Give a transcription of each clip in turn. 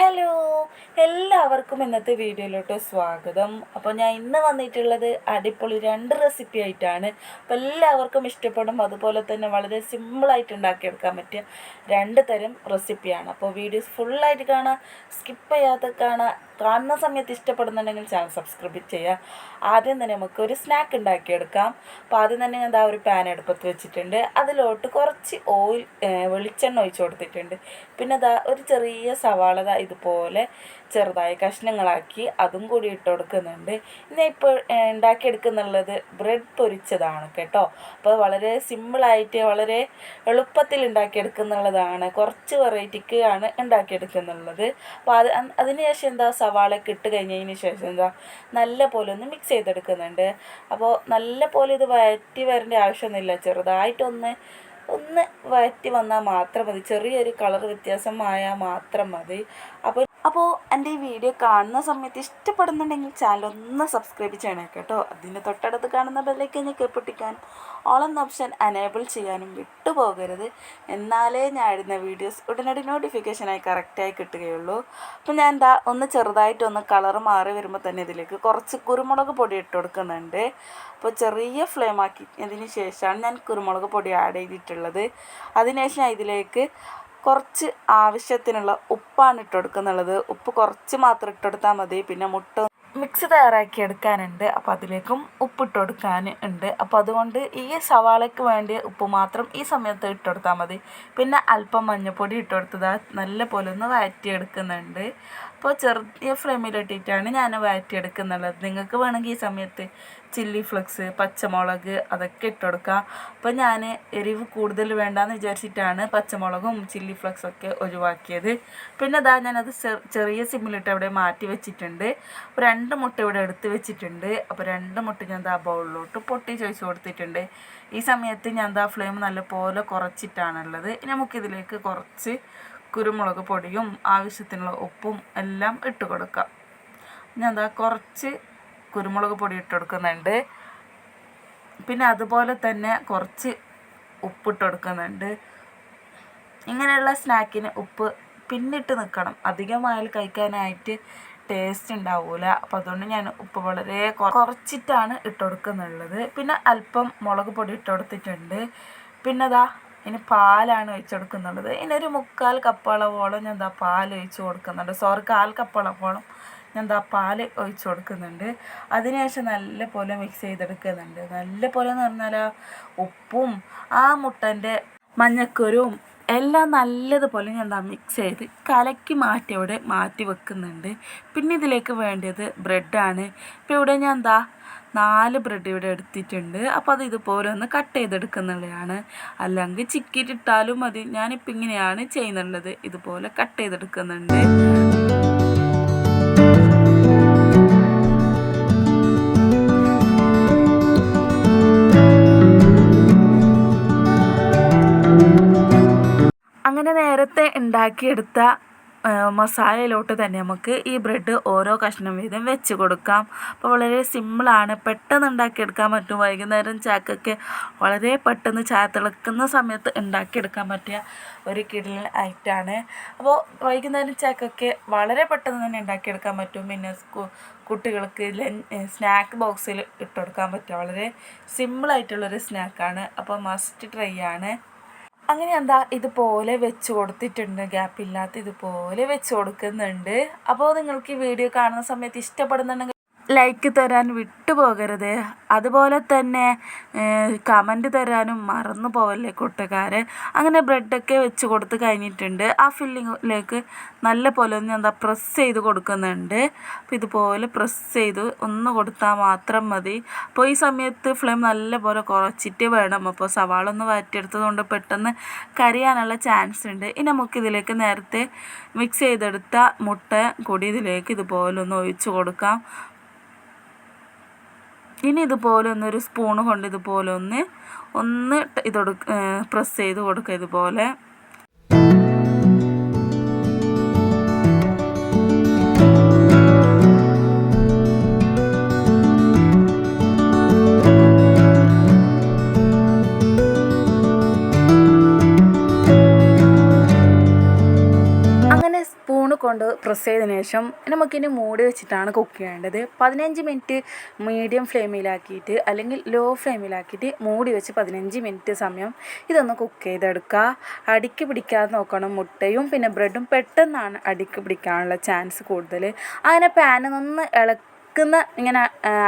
Hello, എല്ലാവർക്കും ഇന്നത്തെ വീഡിയോയിലോട്ട് സ്വാഗതം. അപ്പോൾ ഞാൻ ഇന്ന് വന്നിട്ടുള്ളത് അടിപൊളി രണ്ട് റെസിപ്പി ആയിട്ടാണ്. അപ്പോൾ എല്ലാവർക്കും ഇഷ്ടപ്പെടും. അതുപോലെ തന്നെ വളരെ സിമ്പിളായിട്ട് ഉണ്ടാക്കിയെടുക്കാൻ പറ്റിയ രണ്ട് തരം റെസിപ്പിയാണ് അപ്പോൾ വീഡിയോസ് ഫുള്ളായിട്ട് കാണാൻ സ്കിപ്പ് ചെയ്യാതെ കാണാൻ കാണുന്ന സമയത്ത് ഇഷ്ടപ്പെടുന്നുണ്ടെങ്കിൽ ചാനൽ സബ്സ്ക്രൈബ് ചെയ്യുക ആദ്യം തന്നെ നമുക്ക് ഒരു സ്നാക്ക് ഉണ്ടാക്കിയെടുക്കാം. അപ്പോൾ ആദ്യം തന്നെ ഞാൻ ഒരു പാൻ അടുപ്പത്ത് വെച്ചിട്ടുണ്ട്. അതിലോട്ട് കുറച്ച് ഓയിൽ വെളിച്ചെണ്ണ ഒഴിച്ച് കൊടുത്തിട്ടുണ്ട്. പിന്നെ ദാ ഒരു ചെറിയ സവാള ഇതുപോലെ ചെറുതായി കഷ്ണങ്ങളാക്കി അതും കൂടി ഇട്ട് കൊടുക്കുന്നുണ്ട് ഇന്ന് ഇപ്പോൾ ഉണ്ടാക്കിയെടുക്കുന്നുള്ളത് ബ്രെഡ് പൊരിച്ചതാണ് കേട്ടോ. അപ്പോൾ വളരെ സിമ്പിളായിട്ട് വളരെ എളുപ്പത്തിൽ ഉണ്ടാക്കിയെടുക്കുന്നുള്ളതാണ്. കുറച്ച് വെറൈറ്റിക്ക് ആണ് ഉണ്ടാക്കിയെടുക്കുന്നുള്ളത്. അപ്പോൾ അത് അതിന് ശേഷം എന്താ സവാള ഇട്ട് കഴിഞ്ഞതിന് ശേഷം എന്താ നല്ല പോലെ ഒന്ന് മിക്സ് ചെയ്തെടുക്കുന്നുണ്ട്. അപ്പോൾ നല്ല പോലെ ഇത് വഴറ്റി വരേണ്ട ആവശ്യമൊന്നുമില്ല. ചെറുതായിട്ടൊന്ന് ഒന്ന് വഴറ്റി വന്നാൽ മാത്രം മതി. ചെറിയൊരു കളർ വ്യത്യാസമായാൽ മാത്രം മതി. അപ്പോൾ അപ്പോൾ എന്റെ ഈ വീഡിയോ കാണുന്ന സമയത്ത് ഇഷ്ടപ്പെടുന്നുണ്ടെങ്കിൽ ചാനൽ ഒന്ന് സബ്സ്ക്രൈബ് ചെയ്യണേ കേട്ടോ. അതിന്റെ തൊട്ടടുത്ത് കാണുന്ന ബെല്ലേക്ക് ഞെക്കി ഓൾ എന്ന ഓപ്ഷൻ അനേബിൾ ചെയ്യാനും വിട്ടുപോകരുത് എന്നാലേ ഞാൻ ഇടുന്ന വീഡിയോസ് ഉടനടി നോട്ടിഫിക്കേഷനായി കറക്റ്റായി കിട്ടുകയുള്ളൂ. അപ്പോൾ ഞാൻ എന്താ ഒന്ന് ചെറുതായിട്ടൊന്ന് കളർ മാറി വരുമ്പോൾ തന്നെ ഇതിലേക്ക് കുറച്ച് കുരുമുളക് പൊടി ഇട്ട് കൊടുക്കുന്നുണ്ട്. അപ്പോൾ ചെറിയ ഫ്ലെയിം ആക്കി അതിന് ശേഷമാണ് ഞാൻ കുരുമുളക് പൊടി ആഡ് ചെയ്തിട്ടുള്ളത്. അതിനുശേഷം ഇതിലേക്ക് കുറച്ച് ആവശ്യത്തിനുള്ള ഉപ്പാണ് ഇട്ട് കൊടുക്കുന്നുള്ളത് ഉപ്പ് കുറച്ച് മാത്രം ഇട്ട് കൊടുത്താൽ മതി. പിന്നെ മുട്ട മിക്സ് തയ്യാറാക്കി എടുക്കാനുണ്ട്. അപ്പോൾ അതിലേക്കും ഉപ്പിട്ട് കൊടുക്കാൻ ഉണ്ട്. അപ്പോൾ അതുകൊണ്ട് ഈ സവാളയ്ക്ക് വേണ്ടിയ ഉപ്പ് മാത്രം ഈ സമയത്ത് ഇട്ട് കൊടുത്താൽ മതി. പിന്നെ അല്പം മഞ്ഞൾപ്പൊടി ഇട്ട് കൊടുത്തതാ നല്ല പോലെ ഒന്ന് വഴറ്റിയെടുക്കുന്നുണ്ട് അപ്പോൾ ചെറിയ ഫ്ലെയിമിലിട്ടിട്ടാണ് ഞാൻ വഴറ്റിയെടുക്കുന്നുള്ളത് നിങ്ങൾക്ക് വേണമെങ്കിൽ ഈ സമയത്ത് ചില്ലി ഫ്ലക്സ് പച്ചമുളക് അതൊക്കെ ഇട്ട് കൊടുക്കാം അപ്പോൾ ഞാൻ എരിവ് കൂടുതൽ വേണ്ടാന്ന് വിചാരിച്ചിട്ടാണ് പച്ചമുളകും ചില്ലി ഫ്ലെക്സൊക്കെ ഒഴിവാക്കിയത്. പിന്നെ അതാ ഞാനത് ചെറിയ സിമ്മിലിട്ട് അവിടെ മാറ്റി വെച്ചിട്ടുണ്ട്. അപ്പോൾ രണ്ട് മുട്ട ഇവിടെ എടുത്ത് വെച്ചിട്ടുണ്ട്. അപ്പോൾ രണ്ട് മുട്ട ഞാൻ ദാ ബൗളിലോട്ട് പൊട്ടി ചോദിച്ചു കൊടുത്തിട്ടുണ്ട്. ഈ സമയത്ത് ഞാൻ ദാ ഫ്ലെയിം നല്ലപോലെ കുറച്ചിട്ടാണുള്ളത്. നമുക്കിതിലേക്ക് കുറച്ച് കുരുമുളക് പൊടിയും ആവശ്യത്തിനുള്ള ഉപ്പും എല്ലാം ഇട്ട് കൊടുക്കാം. ഞാൻ ദാ കുറച്ച് കുരുമുളക് പൊടി ഇട്ട് കൊടുക്കുന്നുണ്ട് പിന്നെ അതുപോലെ തന്നെ കുറച്ച് ഉപ്പിട്ട് കൊടുക്കുന്നുണ്ട് ഇങ്ങനെയുള്ള സ്നാക്കിന് ഉപ്പ് പിന്നിട്ട് നിൽക്കണം അധികമായാൽ കഴിക്കാനായിട്ട് ടേസ്റ്റ് ഉണ്ടാവില്ല അപ്പം അതുകൊണ്ട് ഞാൻ ഉപ്പ് വളരെ കുറച്ചിട്ടാണ് ഇട്ട് കൊടുക്കുന്നുള്ളത് പിന്നെ അല്പം മുളക് പൊടി ഇട്ട് കൊടുത്തിട്ടുണ്ട് പിന്നെ അതാ ഇനി പാലാണ് ഒഴിച്ച് കൊടുക്കുന്നുള്ളത് ഇനി ഒരു മുക്കാൽ കപ്പളവോളം ഞാൻ എന്താ പാൽ ഒഴിച്ച് കൊടുക്കുന്നുണ്ട്. സോറി കാൽ കപ്പളവോളം ഞാൻ എന്താ പാൽ ഒഴിച്ച് കൊടുക്കുന്നുണ്ട്. അതിനുശേഷം നല്ല പോലെ മിക്സ് ചെയ്തെടുക്കുന്നുണ്ട്. നല്ല പോലെ എന്ന് പറഞ്ഞാൽ ഉപ്പും ആ മുട്ടന്റെ മഞ്ഞക്കുരും എല്ലാം നല്ലതുപോലെ ഞാൻ എന്താ മിക്സ് ചെയ്ത് കലക്കി മാറ്റി അവിടെ മാറ്റി വെക്കുന്നുണ്ട്. പിന്നെ ഇതിലേക്ക് വേണ്ടത് ബ്രെഡാണ് ഇപ്പോൾ ഇവിടെ ഞാൻ എന്താ നാല് ബ്രെഡ് ഇവിടെ എടുത്തിട്ടുണ്ട്. അപ്പോൾ അത് ഇതുപോലെ ഒന്ന് കട്ട് ചെയ്തെടുക്കുന്നുള്ളതാണ് അല്ലെങ്കിൽ ചിക്കിയിട്ടിട്ടാലും മതി. ഞാനിപ്പോൾ ഇങ്ങനെയാണ് ചെയ്യുന്നുള്ളത് ഇതുപോലെ കട്ട് ചെയ്തെടുക്കുന്നുണ്ട്. അങ്ങനെ നേരത്തെ ഉണ്ടാക്കിയെടുത്ത മസാലയിലോട്ട് തന്നെ നമുക്ക് ഈ ബ്രെഡ് ഓരോ കഷ്ണം വീതം വെച്ച് കൊടുക്കാം. അപ്പോൾ വളരെ സിമ്പിളാണ്. പെട്ടെന്ന് ഉണ്ടാക്കിയെടുക്കാൻ പറ്റും. വൈകുന്നേരം ചാക്കൊക്കെ വളരെ പെട്ടെന്ന് ചായ തിളക്കുന്ന സമയത്ത് ഉണ്ടാക്കിയെടുക്കാൻ പറ്റിയ ഒരു കിടിലൻ ഐറ്റാണ്. അപ്പോൾ വൈകുന്നേരം ചാക്കൊക്കെ വളരെ പെട്ടെന്ന് തന്നെ ഉണ്ടാക്കിയെടുക്കാൻ പറ്റും. പിന്നെ കുട്ടികൾക്ക് സ്നാക്ക് ബോക്സിൽ ഇട്ടെടുക്കാൻ പറ്റും. വളരെ സിമ്പിളായിട്ടുള്ളൊരു സ്നാക്കാണ്. അപ്പോൾ മസ്റ്റ് ട്രൈ ആണ് അങ്ങനെ എന്താ ഇതുപോലെ വെച്ച് കൊടുത്തിട്ടുണ്ട്. ഗ്യാപ്പില്ലാത്ത ഇതുപോലെ വെച്ച് കൊടുക്കുന്നുണ്ട്. അപ്പോൾ നിങ്ങൾക്ക് ഈ വീഡിയോ കാണുന്ന സമയത്ത് ഇഷ്ടപ്പെടുന്നുണ്ടെങ്കിൽ ലൈക്ക് തരാൻ വിട്ടുപോകരുത് അതുപോലെ തന്നെ കമന്റ് തരാനും മറന്നു പോവല്ലേ കൂട്ടുകാരെ. അങ്ങനെ ബ്രെഡൊക്കെ വെച്ച് കൊടുത്ത് കഴിഞ്ഞിട്ടുണ്ട്. ആ ഫില്ലിങ്ങിലേക്ക് നല്ല പോലെ ഒന്ന് എന്താ പ്രസ് ചെയ്ത് കൊടുക്കുന്നുണ്ട്. അപ്പോൾ ഇതുപോലെ പ്രസ് ചെയ്ത് ഒന്ന് കൊടുത്താൽ മാത്രം മതി. അപ്പോൾ ഈ സമയത്ത് ഫ്ലെയിം നല്ല പോലെ കുറച്ചിട്ട് വേണം. അപ്പോൾ സവാള ഒന്ന് വറ്റിയെടുത്തതുകൊണ്ട് പെട്ടെന്ന് കരിയാനുള്ള ചാൻസ് ഉണ്ട്. ഇനി നമുക്കിതിലേക്ക് നേരത്തെ മിക്സ് ചെയ്തെടുത്ത മുട്ട കൂടി ഇതിലേക്ക് ഇതുപോലെ ഒന്ന് ഒഴിച്ച് കൊടുക്കാം. ഇനി ഇതുപോലെ ഒന്ന് ഒരു സ്പൂണ് കൊണ്ട് ഇതുപോലെ ഒന്ന് ഒന്ന് ഇതൊടു പ്രസ് ചെയ്ത് കൊടുക്കുക ഇതുപോലെ. കൊണ്ട് പ്രസ് ചെയ്തതിന് ശേഷം നമുക്കിനി മൂടി വെച്ചിട്ടാണ് കുക്ക് ചെയ്യേണ്ടത്. പതിനഞ്ച് മിനിറ്റ് മീഡിയം ഫ്ലെയിമിലാക്കിയിട്ട് അല്ലെങ്കിൽ ലോ ഫ്ലെയിമിലാക്കിയിട്ട് മൂടി വെച്ച് പതിനഞ്ച് മിനിറ്റ് സമയം ഇതൊന്ന് കുക്ക് ചെയ്തെടുക്കുക. അടിക്ക് പിടിക്കാതെ നോക്കണം മുട്ടയും പിന്നെ ബ്രെഡും പെട്ടെന്നാണ് അടിക്ക് പിടിക്കാനുള്ള ചാൻസ് കൂടുതൽ അങ്ങനെ പാനിൽ നിന്ന് ഇളക്കി ഇളക്കുന്ന ഇങ്ങനെ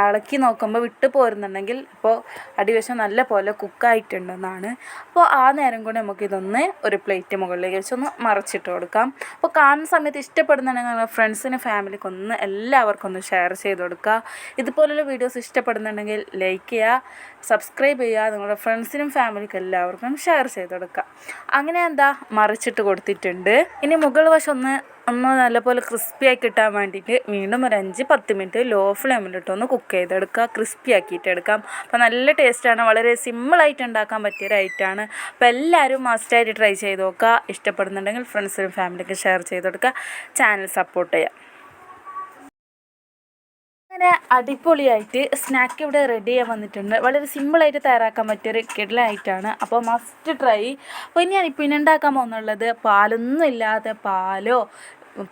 ഇളക്കി നോക്കുമ്പോൾ വിട്ടു പോരുന്നുണ്ടെങ്കിൽ അപ്പോൾ അടിവശം നല്ല പോലെ കുക്കായിട്ടുണ്ടെന്നാണ്. അപ്പോൾ ആ നേരം കൊണ്ട് നമുക്കിതൊന്ന് ഒരു പ്ലേറ്റ് മുകളിലേക്ക് വെച്ചൊന്ന് മറിച്ചിട്ട് കൊടുക്കാം. അപ്പോൾ കാണുന്ന സമയത്ത് ഇഷ്ടപ്പെടുന്നുണ്ടെങ്കിൽ ഫ്രണ്ട്സിന് ഫാമിലിക്ക് ഒന്ന് എല്ലാവർക്കും ഒന്ന് ഷെയർ ചെയ്ത് കൊടുക്കുക. ഇതുപോലുള്ള വീഡിയോസ് ഇഷ്ടപ്പെടുന്നുണ്ടെങ്കിൽ ലൈക്ക് ചെയ്യുക സബ്സ്ക്രൈബ് ചെയ്യുക നിങ്ങളുടെ ഫ്രണ്ട്സിനും ഫാമിലിക്കും എല്ലാവർക്കും ഷെയർ ചെയ്ത് കൊടുക്കുക. അങ്ങനെ എന്താ മറിച്ചിട്ട് കൊടുത്തിട്ടുണ്ട്. ഇനി മുകൾ വശം ഒന്ന് ഒന്ന് നല്ലപോലെ ക്രിസ്പി ആക്കി കിട്ടാൻ വേണ്ടിയിട്ട് വീണ്ടും ഒരു അഞ്ച് പത്ത് മിനിറ്റ് ലോ ഫ്ലെയിമിലിട്ടൊന്ന് കുക്ക് ചെയ്തെടുക്കുക ക്രിസ്പി ആക്കിയിട്ട് എടുക്കാം. അപ്പോൾ നല്ല ടേസ്റ്റാണ് വളരെ സിമ്പിളായിട്ട് ഉണ്ടാക്കാൻ പറ്റിയ ഒരു അപ്പോൾ എല്ലാവരും മസ്റ്റായിട്ട് ട്രൈ ചെയ്ത് നോക്കുക. ഇഷ്ടപ്പെടുന്നുണ്ടെങ്കിൽ ഫ്രണ്ട്സിനും ഫാമിലിക്കും ഷെയർ ചെയ്ത് കൊടുക്കുക. ചാനൽ സപ്പോർട്ട് ചെയ്യുക അങ്ങനെ അടിപൊളിയായിട്ട് സ്നാക്ക് ഇവിടെ റെഡി ചെയ്യാൻ വന്നിട്ടുണ്ട്. വളരെ സിമ്പിളായിട്ട് തയ്യാറാക്കാൻ പറ്റിയൊരു കിടലായിട്ടാണ്. അപ്പോൾ മസ്റ്റ് ട്രൈ അപ്പോൾ ഇനി ഞാൻ ഇനി ഉണ്ടാക്കാൻ പോകുന്നുള്ളത്? പാലൊന്നും ഇല്ലാതെ പാലോ?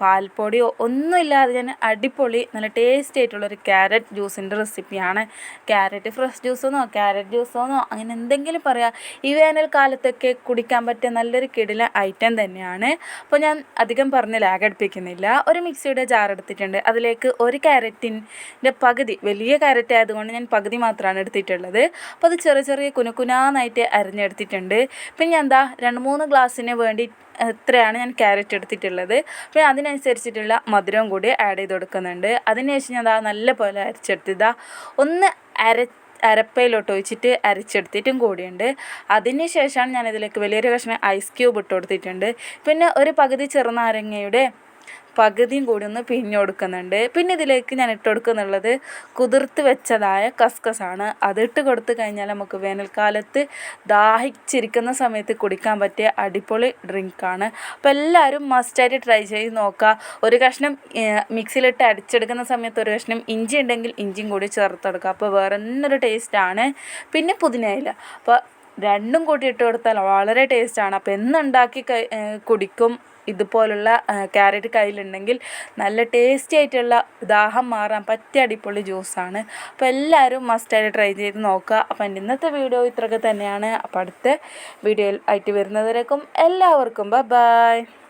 പാൽപ്പൊടിയോ ഒന്നുമില്ലാതെ ഞാൻ അടിപൊളി നല്ല ടേസ്റ്റി ആയിട്ടുള്ളൊരു ക്യാരറ്റ് ജ്യൂസിന്റെ റെസിപ്പിയാണ് ക്യാരറ്റ് ഫ്രഷ് ജ്യൂസെന്നോ ക്യാരറ്റ് ജ്യൂസെന്നോ അങ്ങനെ എന്തെങ്കിലും പറയാം. ഈ വേനൽക്കാലത്തൊക്കെ കുടിക്കാൻ പറ്റിയ നല്ലൊരു കിടില ഐറ്റം തന്നെയാണ്. അപ്പോൾ ഞാൻ അധികം പറഞ്ഞ് ലാഗ് അടുപ്പിക്കുന്നില്ല. ഒരു മിക്സിയുടെ ജാർ എടുത്തിട്ടുണ്ട്. അതിലേക്ക് ഒരു ക്യാരറ്റിന്റെ പകുതി വലിയ ക്യാരറ്റ് ആയതുകൊണ്ട് ഞാൻ പകുതി മാത്രമാണ് എടുത്തിട്ടുള്ളത്. അപ്പോൾ അത് ചെറിയ ചെറിയ കുനുകുനാന്നായിട്ട് അരിഞ്ഞെടുത്തിട്ടുണ്ട്. പിന്നെ ഞാൻ എന്താ രണ്ട് മൂന്ന് ഗ്ലാസ്സിന് വേണ്ടി എത്രയാണ് ഞാൻ ക്യാരറ്റ് എടുത്തിട്ടുള്ളത്. പിന്നെ അതിനനുസരിച്ചിട്ടുള്ള മധുരവും കൂടി ആഡ് ചെയ്ത് കൊടുക്കുന്നുണ്ട്. അതിനുശേഷം ഞാൻ ദാ നല്ല പോലെ അരച്ചെടുത്തതാ ഒന്ന് അര അരപ്പയിലോട്ട് ഒഴിച്ചിട്ട് അരച്ചെടുത്തിട്ടും കൂടിയുണ്ട്. അതിന് ശേഷമാണ് ഞാൻ ഇതിലേക്ക് വലിയൊരു കഷ്ണം ഐസ് ക്യൂബ് ഇട്ട് കൊടുത്തിട്ടുണ്ട്. പിന്നെ ഒരു പകുതി ചെറുനാരങ്ങയുടെ പകുതിയും കൂടി ഒന്ന് പിഴിഞ്ഞു കൊടുക്കുന്നുണ്ട്. പിന്നെ ഇതിലേക്ക് ഞാൻ ഇട്ട് കൊടുക്കുന്നുള്ളത് കുതിർത്ത് വെച്ചതായ കസ്കസാണ്. അതിട്ട് കൊടുത്തു കഴിഞ്ഞാൽ നമുക്ക് വേനൽക്കാലത്ത് ദാഹിച്ചിരിക്കുന്ന സമയത്ത് കുടിക്കാൻ പറ്റിയ അടിപൊളി ഡ്രിങ്കാണ്. അപ്പോൾ എല്ലാവരും മസ്റ്റായിട്ട് ട്രൈ ചെയ്ത് നോക്കുക ഒരു കഷ്ണം മിക്സിയിലിട്ട് അടിച്ചെടുക്കുന്ന സമയത്ത് ഒരു കഷ്ണം ഇഞ്ചി ഉണ്ടെങ്കിൽ ഇഞ്ചിയും കൂടി ചേർത്ത് കൊടുക്കുക അപ്പോൾ വേറെ ഒരു ടേസ്റ്റാണ് പിന്നെ പുതിനയില. അപ്പോൾ രണ്ടും കൂട്ടി ഇട്ട് കൊടുത്താൽ വളരെ ടേസ്റ്റാണ് അപ്പോൾ എന്നുണ്ടാക്കി കുടിക്കും ഇതുപോലുള്ള ക്യാരറ്റ് കയ്യിലുണ്ടെങ്കിൽ നല്ല ടേസ്റ്റി ആയിട്ടുള്ള ദാഹം മാറാൻ പറ്റിയ അടിപൊളി ജ്യൂസാണ് അപ്പോൾ എല്ലാവരും മസ്റ്റായിട്ട് ട്രൈ ചെയ്ത് നോക്കുക. അപ്പോൾ എന്റെ ഇന്നത്തെ വീഡിയോ ഇത്രയൊക്കെ തന്നെയാണ്. അപ്പോൾ അടുത്ത വീഡിയോ ആയിട്ട് വരുന്നവരേക്കും എല്ലാവർക്കും ബൈ